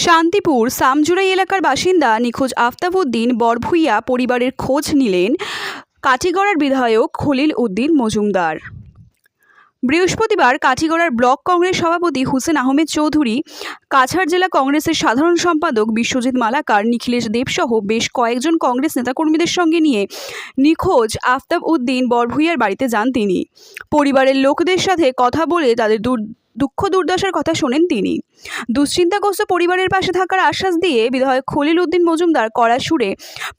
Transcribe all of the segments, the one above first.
শান্তিপুর, সামজুরাই এলাকার বাসিন্দা নিখোঁজ আফতাবউদ্দিন বরভুইয়া পরিবারের খোঁজ নিলেন কাঠিগড়ার বিধায়ক খলিল উদ্দিন মজুমদার। বৃহস্পতিবার কাঠিগড়ার ব্লক কংগ্রেস সভাপতি হুসেন আহমেদ চৌধুরী, কাছাড় জেলা কংগ্রেসের সাধারণ সম্পাদক বিশ্বজিৎ মালাকার, নিখিলেশ দেবসহ বেশ কয়েকজন কংগ্রেস নেতাকর্মীদের সঙ্গে নিয়ে নিখোঁজ আফতাব উদ্দিন বরভুইয়ার বাড়িতে যান তিনি। পরিবারের লোকদের সাথে কথা বলে তাদের দুর দুঃখ দুর্দশার কথা শোনেন তিনি। দুশ্চিন্তাগ্রস্ত পরিবারের পাশে থাকার আশ্বাস দিয়ে বিধায়ক খলিল উদ্দিন মজুমদার কড়া সুরে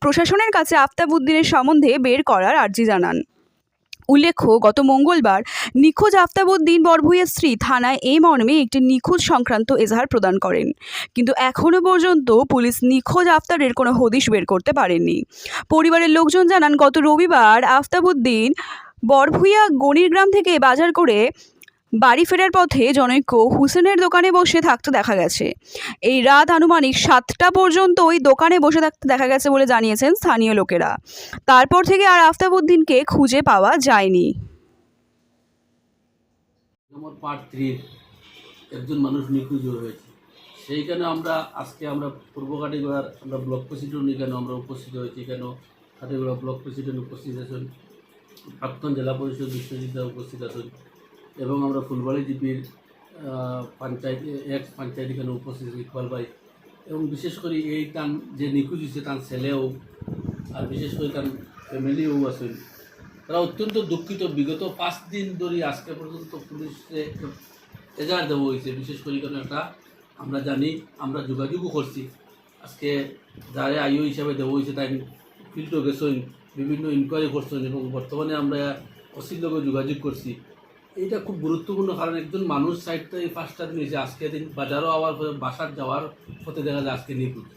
প্রশাসনের কাছে আফতাব উদ্দিনের সম্বন্ধে বের করার আর্জি জানান। উল্লেখ্য, গত মঙ্গলবার নিখোঁজ আফতাবউদ্দিন বরভুইয়ের স্ত্রী থানায় এই মর্মে একটি নিখোঁজ সংক্রান্ত এজাহার প্রদান করেন। কিন্তু এখনও পর্যন্ত পুলিশ নিখোঁজ আফতারের কোনো হদিশ বের করতে পারেননি। পরিবারের লোকজন জানান, গত রবিবার আফতাবউদ্দিন বরভুইয়া গণির গ্রাম থেকে বাজার করে বাড়ি ফেরার পথে জনৈক হুসেনের দোকানে বসে থাকতে দেখা গেছে। এই রাত আনুমানিক সাতটা পর্যন্ত ওই দোকানে বসে থাকতে দেখা গেছে বলে জানিয়েছেন স্থানীয় লোকেরা। তারপর থেকে আর আফতাবউদ্দিনকে খুঁজে পাওয়া যায়নি। নম্বর পার্ট একজন মানুষ নিখোঁজ হয়েছে। সেইখানে আমরা আজকে আমরা পূর্ব কাটিগড়ার আমরা ব্লক প্রেসিডেন্ট এখানে আমরা উপস্থিত হয়েছি এখানে কাটিগড়া ব্লক প্রেসিডেন্ট উপস্থিত আছেন? প্রাক্তন জেলা পরিষদ বিশ্বজিৎ উপস্থিত আছেন। এবং আমরা ফুলবাড়ি জিপির পঞ্চায়েত এক্স পঞ্চায়েত এখানে উপস্থিত আছি, ইকবাল ভাই। এবং বিশেষ করে এই তান যে নিখোঁজ হয়েছে তার ছেলেও, আর বিশেষ করে তার ফ্যামিলিও আছেন। তারা অত্যন্ত দুঃখিত। বিগত পাঁচ দিন ধরে আজকে পর্যন্ত পুলিশে এজাহার দেওয়া হয়েছে। বিশেষ করে কারণ একটা আমরা জানি, আমরা যোগাযোগও করছি। আজকে যারা আইও হিসাবে দেওয়া হয়েছে, তাই ফিল্ডও গেছেন, বিভিন্ন ইনকোয়ারি করছেন এবং বর্তমানে আমরা অসির যোগাযোগ করছি। এইটা খুব গুরুত্বপূর্ণ কারণ একজন মানুষ সাইডটা এই পাঁচটা দিন হয়েছে আজকে দিন বাজারও পরে বাসার যাওয়ার পথে দেখা যায় আজকে নিখোঁজ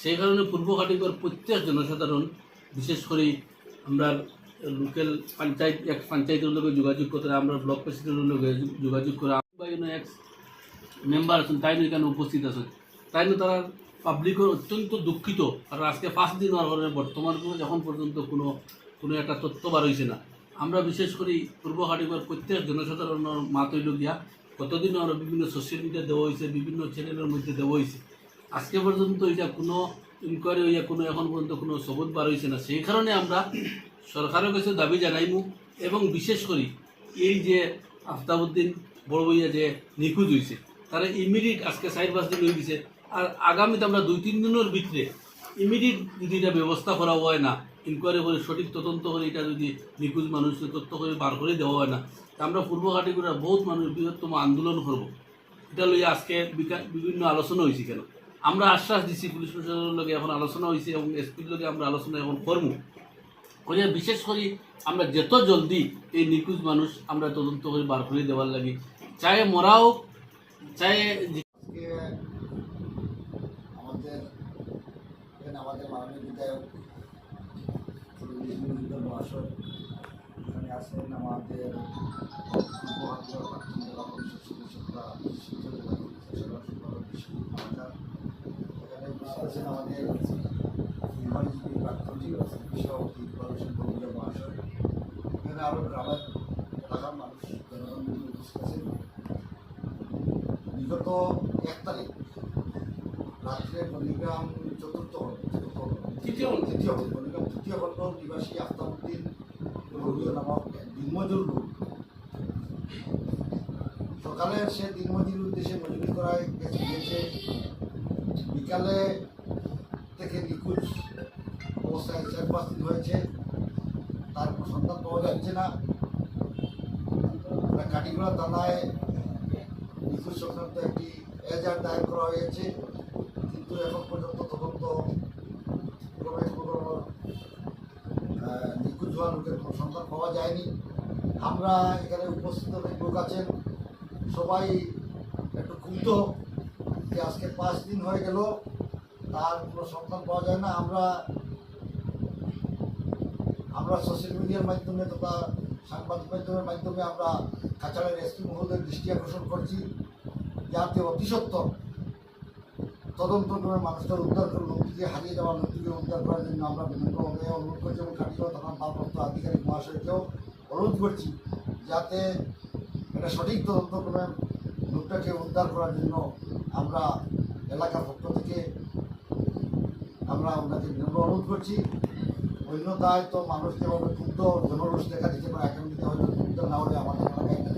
সেই কারণে পূর্ব কাটিগর প্রত্যেক জনসাধারণ, বিশেষ করে আমরা লোকাল পঞ্চায়েত, এক পঞ্চায়েতের লোকে যোগাযোগ করতে আমরা ব্লক প্রেসিডেন্টের লোকে যোগাযোগ করে এক মেম্বার আছেন, তাই এখানে উপস্থিত আছেন? তাই তারা পাবলিকের অত্যন্ত দুঃখিত, কারণ আজকে পাঁচ দিন হওয়ার পরে বর্তমান এখন পর্যন্ত কোনো কোনো একটা তথ্য বার হয়েছে না। আমরা বিশেষ করে পূর্ব হাটিবার প্রত্যেক জনসাধারণের মাতৈল গিয়া কতদিন আমরা বিভিন্ন সোশ্যাল মিডিয়া দেওয়া হয়েছে বিভিন্ন চ্যানেলের মধ্যে দেওয়া হয়েছে আজকে পর্যন্ত এটা কোনো ইনকোয়ারি হইয়া কোনো এখন পর্যন্ত কোনো সবুত বার হয়েছে না। সেই কারণে আমরা সরকারের কাছে দাবি জানাইমু এবং বিশেষ করে এই যে আফতাবুদ্দিন বড় বইয়া যে নিখোঁজ হয়েছে তারা ইমিডিয়েট আজকে চার পাঁচ দিন হয়ে আর আগামীতে আমরা দুই তিন দিনের ভিতরে ইমিডিয়েট যদি এটা ব্যবস্থা করা হয় না ইনকোয়ারি করে সঠিক তদন্ত করে এটা যদি নিখোঁজ মানুষের তথ্য করে বার করে দেওয়া হয় না আমরা পূর্ব কাটিগুড়া বহুত মানুষ বৃহত্তম আন্দোলন করব। এটা লইয়া আজকে বিভিন্ন আলোচনা হয়েছে কেন? আমরা আশ্বাস দিচ্ছি পুলিশ প্রশাসনের লগে এখন আলোচনা হয়েছে এবং এসপির লগে আমরা আলোচনা এখন করব। করে বিশেষ করে আমরা যত জলদি এই নিখোঁজ মানুষ আমরা তদন্ত করে বার করে দেওয়ার লাগে। চাहे মরাও হোক চাहे আজকে আমাদের এখানে আমাদের মাননীয় বিধায়ক চৌধুরী মহাশয় এখানে আছেন আমাদের জেলা পরিষদ সদস্যরা এখানে আছেন আমাদের নির্বাহী প্রাক্তন জেলা সভাপতি মহাশয় এখানে আরও গ্রামের মানুষ জনগণ বিগত এক তারিখ রাত্রে নন্দীগ্রাম চতুর্থ তৃতীয়। তৃতীয় হল তৃতীয় খণ্ড নিবাসী এক দিনমজুর লোক। সকালে সে দিনমজুর উদ্দেশ্যে মজুরি করায় গেছে বিকালে থেকে নিখোঁজ অবস্থায় চার পাঁচ দিন হয়েছে। তার কোনো সন্ধান পাওয়া যাচ্ছে না। কাটিগড়া থানায় নিখোঁজ সংক্রান্ত একটি এজার দায়ের করা হয়েছে। কিন্তু এখন পর্যন্ত তদন্ত ক্রমে কোনো নিখোঁজ লোকের সন্ধান পাওয়া যায়নি। আমরা এখানে উপস্থিত অনেক লোক আছেন। সবাই একটু ক্ষুব্ধ যে আজকে পাঁচ দিন হয়ে গেল, তার কোনো সন্ধান পাওয়া যায় না। আমরা আমরা সোশ্যাল মিডিয়ার মাধ্যমে তথা সাংবাদিক মাধ্যমের মাধ্যমে আমরা কাছাড়ের এসপি মহোদয়ের দৃষ্টি আকর্ষণ করছি। যাতে অতি সত্বর তদন্ত করে মানুষটার উদ্ধার করে লোকটিকে হারিয়ে যাওয়া লোকটিকে উদ্ধার করার জন্য আমরা বিভিন্নভাবে অনুরোধ করছি এবং কাটিগড়া থানার মহাশয়কেও অনুরোধ করছি যাতে একটা সঠিক তদন্ত করে লোকটাকে উদ্ধার করার জন্য আমরা এলাকার পক্ষ থেকে আমরা ওনাকে বিনম্র অনুরোধ করছি। অন্যতায় তো মানুষ যেভাবে ক্ষুব্ধ, জনরোষ দেখা দিতে পারে এখন যদি হয়তো ক্ষুব্ধ না হলে আমাদের এলাকায় একটা